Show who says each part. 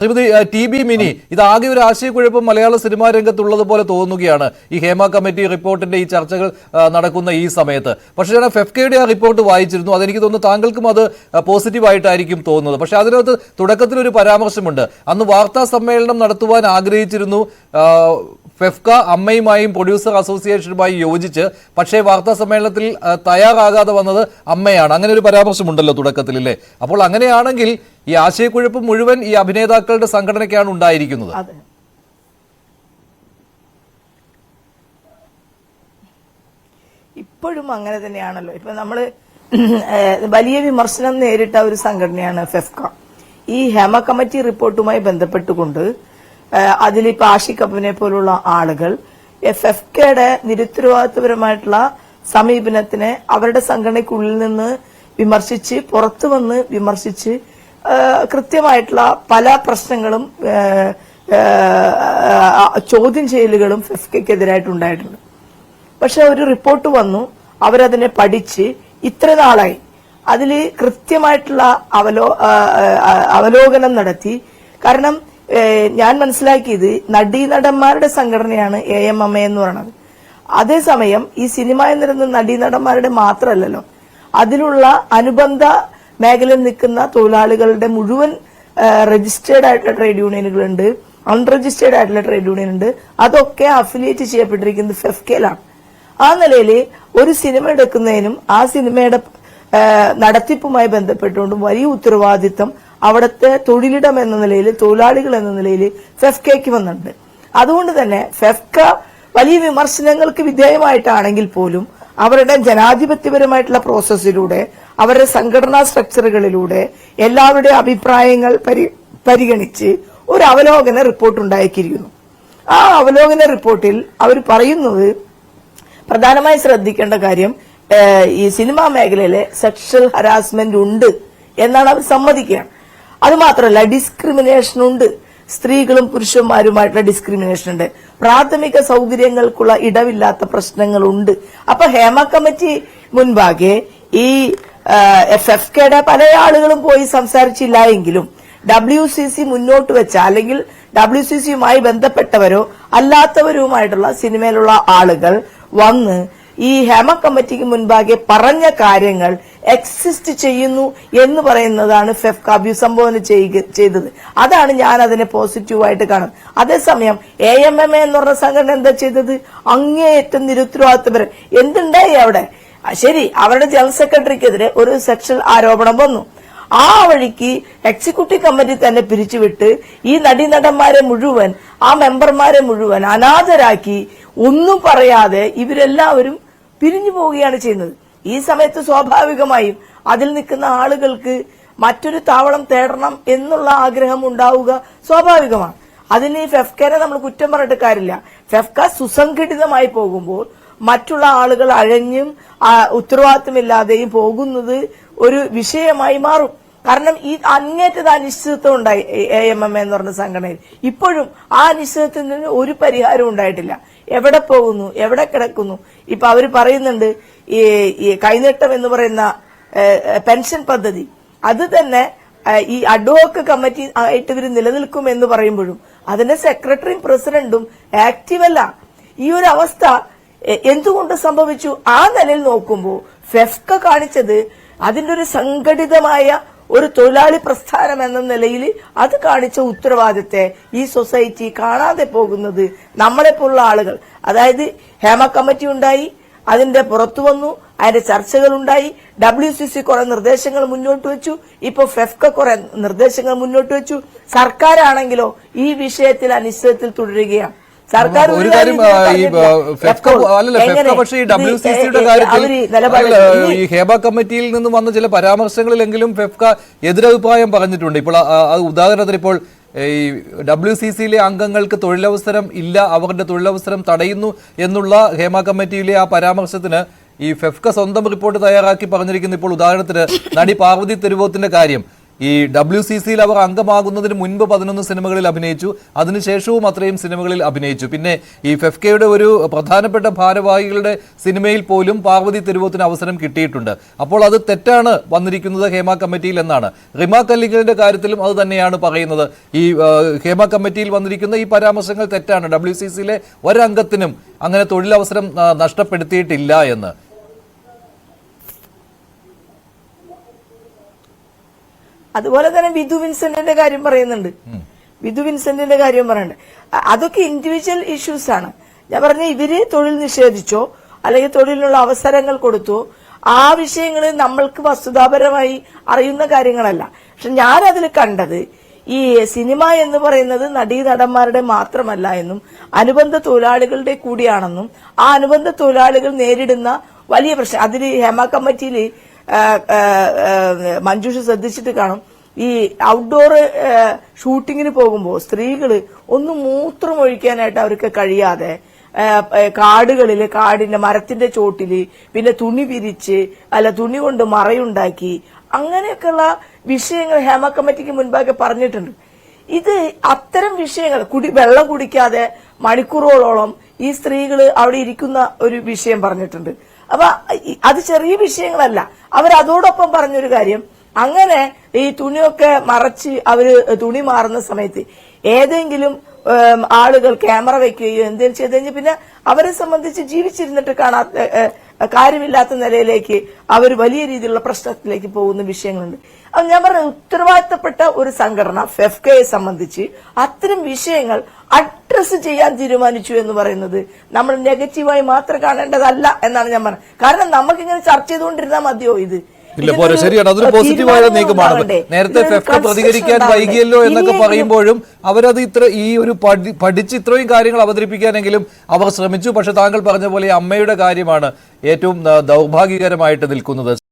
Speaker 1: Shrimati T B mini ഇത് ആകെ ഒരു ആശയക്കുഴപ്പം മലയാള സിനിമാ രംഗത്തുള്ളത് പോലെ തോന്നുകയാണ് ഈ ഹേമ കമ്മിറ്റി റിപ്പോർട്ടിന്റെ ഈ ചർച്ചകൾ നടക്കുന്ന ഈ സമയത്ത്. പക്ഷേ ഞാൻ ഫെഫ്കയുടെ ആ റിപ്പോർട്ട് വായിച്ചിരുന്നു. അതെനിക്ക് തോന്നുന്നു താങ്കൾക്കും അത് പോസിറ്റീവ് ആയിട്ടായിരിക്കും തോന്നുന്നത്. പക്ഷെ അതിനകത്ത് തുടക്കത്തിൽ ഒരു പരാമർശമുണ്ട്. അന്ന് വാർത്താ സമ്മേളനം നടത്തുവാൻ ആഗ്രഹിച്ചിരുന്നു ഫെഫ്ക അമ്മയുമായും പ്രൊഡ്യൂസർ അസോസിയേഷനുമായി യോജിച്ച് പക്ഷേ വാർത്താ സമ്മേളനത്തിൽ തയ്യാറാകാതെ വന്നത് അമ്മയാണ്. അങ്ങനെ ഒരു പരാമർശമുണ്ടല്ലോ തുടക്കത്തിൽ അല്ലേ അപ്പോൾ അങ്ങനെയാണെങ്കിൽ ഈ ആശയക്കുഴപ്പം മുഴുവൻ ഈ അഭിനേതാക്കളുടെ സംഘടനയ്ക്കാണ് ഉണ്ടായിരിക്കുന്നത്.
Speaker 2: ഇപ്പോഴും അങ്ങനെ തന്നെയാണല്ലോ. ഇപ്പൊ നമ്മൾ വലിയ വിമർശനം നേരിട്ട ഒരു സംഘടനയാണ് ഫെഫ്ക. ഈ ഹേമ കമ്മിറ്റി റിപ്പോർട്ടുമായി ബന്ധപ്പെട്ടുകൊണ്ട് അതിലിപ്പോ ആഷി അബിനെ പോലുള്ള ആളുകൾ എഫ് എഫ് കെയുടെ നിരുത്തരവാദിത്വപരമായിട്ടുള്ള സമീപനത്തിനെ അവരുടെ സംഘടനയ്ക്കുള്ളിൽ നിന്ന് വിമർശിച്ച് പുറത്തു വന്ന് വിമർശിച്ച് കൃത്യമായിട്ടുള്ള പല പ്രശ്നങ്ങളും ചോദ്യം ചെയ്യലുകളും ഫെഫ്കയ്ക്കെതിരായിട്ടുണ്ടായിട്ടുണ്ട് പക്ഷെ ഒരു റിപ്പോർട്ട് വന്നു അവരതിനെ പഠിച്ച് ഇത്ര നാളായി. അതിൽ കൃത്യമായിട്ടുള്ള അവലോ അവലോകനം നടത്തി. കാരണം ഞാൻ മനസ്സിലാക്കിയത് നടീനടന്മാരുടെ സംഘടനയാണ് എ എം എ എന്ന് പറയുന്നത്. അതേസമയം ഈ സിനിമ എന്നിരുന്ന നടീനടന്മാരുടെ മാത്രമല്ലല്ലോ. അതിലുള്ള അനുബന്ധ മേഖലയിൽ നിൽക്കുന്ന തൊഴിലാളികളുടെ മുഴുവൻ രജിസ്റ്റേർഡ് ആയിട്ടുള്ള ട്രേഡ് യൂണിയനുകളുണ്ട് അൺരജിസ്റ്റേർഡ് ആയിട്ടുള്ള ട്രേഡ് യൂണിയൻ ഉണ്ട് അതൊക്കെ അഫിലിയേറ്റ് ചെയ്യപ്പെട്ടിരിക്കുന്നത് ഫെഫ്കയിലാണ് ആ നിലയിൽ ഒരു സിനിമ എടുക്കുന്നതിനും ആ സിനിമയുടെ നടത്തിപ്പുമായി ബന്ധപ്പെട്ടുകൊണ്ടും വലിയ ഉത്തരവാദിത്തം അവിടുത്തെ തൊഴിലിടം എന്ന നിലയിൽ തൊഴിലാളികൾ എന്ന നിലയിൽ ഫെഫ്കയ്ക്ക് വന്നിട്ടുണ്ട്. അതുകൊണ്ട് തന്നെ ഫെഫ്ക വലിയ വിമർശനങ്ങൾക്ക് വിധേയമായിട്ടാണെങ്കിൽ പോലും അവരുടെ ജനാധിപത്യപരമായിട്ടുള്ള പ്രോസസ്സിലൂടെ അവരുടെ സംഘടനാ സ്ട്രക്ചറുകളിലൂടെ എല്ലാവരുടെ അഭിപ്രായങ്ങൾ പരി പരിഗണിച്ച് ഒരു അവലോകന റിപ്പോർട്ട് ഉണ്ടാക്കിയിരിക്കുന്നു. ആ അവലോകന റിപ്പോർട്ടിൽ അവർ പറയുന്നത് പ്രധാനമായി ശ്രദ്ധിക്കേണ്ട കാര്യം ഈ സിനിമാ മേഖലയിലെ സെക്ഷൽ ഹരാസ്മെന്റ് ഉണ്ട് എന്നാണ് അവർ സമ്മതിക്കുകയാണ്. അത് മാത്രമല്ല ഡിസ്ക്രിമിനേഷൻ ഉണ്ട്. സ്ത്രീകളും പുരുഷന്മാരുമായിട്ടുള്ള ഡിസ്ക്രിമിനേഷൻ ഉണ്ട്. പ്രാഥമിക സൗകര്യങ്ങൾക്കുള്ള ഇടവില്ലാത്ത പ്രശ്നങ്ങളുണ്ട്. അപ്പൊ ഹേമ കമ്മിറ്റി മുൻപാകെ ഈ എഫ് എഫ് കെയുടെ പല ആളുകളും പോയി സംസാരിച്ചില്ല എങ്കിലും ഡബ്ല്യു സി സി മുന്നോട്ട് വെച്ച അല്ലെങ്കിൽ ഡബ്ല്യു സി സിയുമായി ബന്ധപ്പെട്ടവരോ അല്ലാത്തവരുമായിട്ടുള്ള സിനിമയിലുള്ള ആളുകൾ വന്ന് ഈ ഹേമ കമ്മിറ്റിക്ക് മുൻപാകെ പറഞ്ഞ കാര്യങ്ങൾ എക്സിസ്റ്റ് ചെയ്യുന്നു എന്ന് പറയുന്നതാണ് ഫെഫ്ക അഭിസംബോധന ചെയ്യുക- ചെയ്തത്. അതാണ് ഞാൻ അതിനെ പോസിറ്റീവായിട്ട് കാണുന്നത്. അതേസമയം എ എം എം എന്ന് പറഞ്ഞ സംഘടന എന്താ ചെയ്തത്? അങ്ങേയറ്റം നിരുത്തരവാദിത്തപരം എന്തുണ്ടായി അവിടെ? ശരി അവരുടെ ജനറൽ സെക്രട്ടറിക്കെതിരെ ഒരു സെക്ഷൽ ആരോപണം വന്നു. ആ വഴിക്ക് എക്സിക്യൂട്ടീവ് കമ്മിറ്റി തന്നെ പിരിച്ചുവിട്ട് ഈ നടീനടന്മാരെ മുഴുവൻ ആ മെമ്പർമാരെ മുഴുവൻ അനാഥരാക്കി ഒന്നും പറയാതെ ഇവരെല്ലാവരും പിരിഞ്ഞു പോവുകയാണ് ചെയ്യുന്നത്. ഈ സമയത്ത് സ്വാഭാവികമായും അതിൽ നിൽക്കുന്ന ആളുകൾക്ക് മറ്റൊരു താവളം തേടണം എന്നുള്ള ആഗ്രഹം ഉണ്ടാവുക സ്വാഭാവികമാണ്. അതിന് ഫെഫ്കനെ നമ്മൾ കുറ്റം പറഞ്ഞിട്ട് കാര്യമില്ല. ഫെഫ്ക സുസംഘടിതമായി പോകുമ്പോൾ മറ്റുള്ള ആളുകൾ അഴഞ്ഞും ഉത്തരവാദിത്തമില്ലാതെയും പോകുന്നത് ഒരു വിഷയമായി മാറും. കാരണം ഈ അങ്ങേറ്റത് അനിശ്ചിതത്വം ഉണ്ടായി എ എം എം എന്ന് പറഞ്ഞ സംഘടനയിൽ. ഇപ്പോഴും ആ അനിശ്ചിതത്വത്തിന് ഒരു പരിഹാരം ഉണ്ടായിട്ടില്ല. എവിടെ പോകുന്നു? എവിടെ കിടക്കുന്നു? ഇപ്പൊ അവർ പറയുന്നുണ്ട് ഈ കൈനീട്ടം എന്ന് പറയുന്ന പെൻഷൻ പദ്ധതി. അത് തന്നെ ഈ അഡ്വോക്ക് കമ്മിറ്റി ആയിട്ട് ഇവർ നിലനിൽക്കും എന്ന് പറയുമ്പോഴും അതിന്റെ സെക്രട്ടറിയും പ്രസിഡന്റും ആക്റ്റീവല്ല ഈ ഒരു അവസ്ഥ എന്തുകൊണ്ട് സംഭവിച്ചു? ആ നിലയിൽ നോക്കുമ്പോൾ ഫെഫ്ക കാണിച്ചത് അതിന്റെ ഒരു സംഘടിതമായ ഒരു തൊഴിലാളി പ്രസ്ഥാനം എന്ന നിലയിൽ അത് കാണിച്ച ഉത്തരവാദിത്തെ ഈ സൊസൈറ്റി കാണാതെ പോകുന്നത് നമ്മളെപ്പോലുള്ള ആളുകൾ. അതായത് ഹേമ കമ്മിറ്റി ഉണ്ടായി അതിന്റെ പുറത്തു വന്നു അതിന്റെ ചർച്ചകൾ ഉണ്ടായി ഡബ്ല്യു സി സി കുറെ നിർദ്ദേശങ്ങൾ മുന്നോട്ട് വെച്ചു ഇപ്പൊ ഫെഫ്ക കുറെ നിർദ്ദേശങ്ങൾ മുന്നോട്ട് വെച്ചു. സർക്കാരാണെങ്കിലോ ഈ വിഷയത്തിൽ അനിശ്ചിതത്തിൽ തുടരുകയാണ്. സർക്കാർ
Speaker 1: ഒരു കാര്യം ഈ ഫെഫ്ക അല്ലല്ല ഫെഫ്ക പക്ഷേ ഈ ഡബ്ല്യു സി സിയുടെ കാര്യത്തിൽ ഈ ഹേബ കമ്മിറ്റിയിൽ നിന്ന് വന്ന ചില പരാമർശങ്ങളിലെങ്കിലും ഫെഫ്ക എതിരഭിപ്രായം പറഞ്ഞിട്ടുണ്ട്. ഇപ്പോൾ ആ, ഉദാഹരണത്തിന് ഇപ്പോൾ ഈ ഡബ്ല്യു സി സിയിലെ അംഗങ്ങൾക്ക് തൊഴിലവസരം ഇല്ല അവരുടെ തൊഴിലവസരം തടയുന്നു എന്നുള്ള ഹേമ കമ്മിറ്റിയിലെ ആ പരാമർശത്തിന് ഈ ഫെഫ്ക സ്വന്തം റിപ്പോർട്ട് തയ്യാറാക്കി പറഞ്ഞിരിക്കുന്നു ഇപ്പോൾ ഉദാഹരണത്തിന് നടി പാർവതി തെരുവോത്തിന്റെ കാര്യം. ഈ ഡബ്ല്യു സി സിയിൽ അവർ അംഗമാകുന്നതിന് മുൻപ് പതിനൊന്ന് സിനിമകളിൽ അഭിനയിച്ചു. അതിനുശേഷവും അത്രയും സിനിമകളിൽ അഭിനയിച്ചു. പിന്നെ ഈ ഫെഫ്കയുടെ ഒരു പ്രധാനപ്പെട്ട ഭാരവാഹികളുടെ സിനിമയിൽ പോലും പാർവതി തിരുവോത്തിന് അവസരം കിട്ടിയിട്ടുണ്ട്. അപ്പോൾ അത് തെറ്റാണ് വന്നിരിക്കുന്നത് ഹേമ കമ്മിറ്റിയിൽ എന്നാണ്. റിമ കല്ലിങ്കലിന്റെ കാര്യത്തിലും അത് തന്നെയാണ് പറയുന്നത്. ഈ ഹേമ കമ്മിറ്റിയിൽ വന്നിരിക്കുന്ന ഈ പരാമർശങ്ങൾ തെറ്റാണ്. ഡബ്ല്യു സി സിയിലെ ഒരംഗത്തിനും അങ്ങനെ തൊഴിലവസരം നഷ്ടപ്പെടുത്തിയിട്ടില്ല എന്ന്.
Speaker 2: അതുപോലെ തന്നെ വിധു വിൻസെന്റിന്റെ കാര്യം പറയുന്നുണ്ട്. വിധു വിൻസെന്റിന്റെ കാര്യം പറയുന്നുണ്ട്. അതൊക്കെ ഇൻഡിവിജ്വൽ ഇഷ്യൂസ് ആണ്. ഞാൻ പറഞ്ഞ ഇവർ തൊഴിൽ നിഷേധിച്ചോ അല്ലെങ്കിൽ തൊഴിലിനുള്ള അവസരങ്ങൾ കൊടുത്തു ആ വിഷയങ്ങൾ നമ്മൾക്ക് വസ്തുതാപരമായി അറിയുന്ന കാര്യങ്ങളല്ല. പക്ഷെ ഞാൻ അതിൽ കണ്ടത് ഈ സിനിമ എന്ന് പറയുന്നത് നടീനടന്മാരുടെ മാത്രമല്ല എന്നും അനുബന്ധ തൊഴിലാളികളുടെ കൂടിയാണെന്നും ആ അനുബന്ധ തൊഴിലാളികൾ നേരിടുന്ന വലിയ പ്രശ്നം. അതിൽ ഹേമ കമ്മിറ്റിയിൽ മഞ്ജുഷ ശ്രദ്ധിച്ചിട്ട് കാണും. ഈ ഔട്ട്ഡോർ ഷൂട്ടിങ്ങിന് പോകുമ്പോൾ സ്ത്രീകൾ ഒന്ന് മൂത്രം ഒഴിക്കാനായിട്ട് അവർക്ക് കഴിയാതെ കാടുകളിൽ കാടിന്റെ മരത്തിന്റെ ചോട്ടിൽ പിന്നെ തുണി പിരിച്ച് അല്ല തുണി കൊണ്ട് മറയുണ്ടാക്കി അങ്ങനെയൊക്കെയുള്ള വിഷയങ്ങൾ ഹേമ കമ്മിറ്റിക്ക് മുൻപാകെ പറഞ്ഞിട്ടുണ്ട്. ഇത് അത്തരം വിഷയങ്ങൾ കുടി വെള്ളം കുടിക്കാതെ മണിക്കൂറുകളോളം ഈ സ്ത്രീകൾ അവിടെ ഇരിക്കുന്ന ഒരു വിഷയം പറഞ്ഞിട്ടുണ്ട്. അപ്പൊ അത് ചെറിയ വിഷയങ്ങളല്ല. അവർ അതോടൊപ്പം പറഞ്ഞൊരു കാര്യം. അങ്ങനെ ഈ തുണിയൊക്കെ മറച്ച് അവർ തുണി മാറുന്ന സമയത്ത് ഏതെങ്കിലും ആളുകൾ ക്യാമറ വെക്കുകയോ എന്തെങ്കിലും ചെയ്ത് കഴിഞ്ഞാൽ പിന്നെ അവരെ സംബന്ധിച്ച് ജീവിച്ചിരുന്നിട്ട് കാണാത്ത കാര്യമില്ലാത്ത നിലയിലേക്ക് അവർ വലിയ രീതിയിലുള്ള പ്രശ്നത്തിലേക്ക് പോകുന്ന വിഷയങ്ങളുണ്ട്. അത് ഞാൻ പറഞ്ഞ ഉത്തരവാദിത്തപ്പെട്ട ഒരു സംഘടന ഫെഫ്കയെ സംബന്ധിച്ച് അത്തരം വിഷയങ്ങൾ അഡ്രസ് ചെയ്യാൻ തീരുമാനിച്ചു എന്ന് പറയുന്നത് നമ്മൾ നെഗറ്റീവായി മാത്രം കാണേണ്ടതല്ല എന്നാണ് ഞാൻ പറഞ്ഞത്. കാരണം നമുക്കിങ്ങനെ ചർച്ച ചെയ്തുകൊണ്ടിരുന്നാൽ മതിയോ ഇത്?
Speaker 1: ഇല്ല
Speaker 2: പോലെ
Speaker 1: ശരിയാണ്. അതൊരു പോസിറ്റീവായ നീക്കമാണ്. നേരത്തെ
Speaker 2: ഫെഫ്റ്റ്
Speaker 1: ഫെഫ്ക പ്രതികരിക്കാൻ വൈകിയല്ലോ എന്നൊക്കെ പറയുമ്പോഴും അവരത് ഇത്ര ഈ ഒരു പഠി- പഠിച്ച് ഇത്രയും കാര്യങ്ങൾ അവതരിപ്പിക്കാനെങ്കിലും അവർ ശ്രമിച്ചു. പക്ഷെ താങ്കൾ പറഞ്ഞ പോലെ ഈ അമ്മയുടെ കാര്യമാണ് ഏറ്റവും ദൗർഭാഗ്യകരമായിട്ട് നിൽക്കുന്നത്.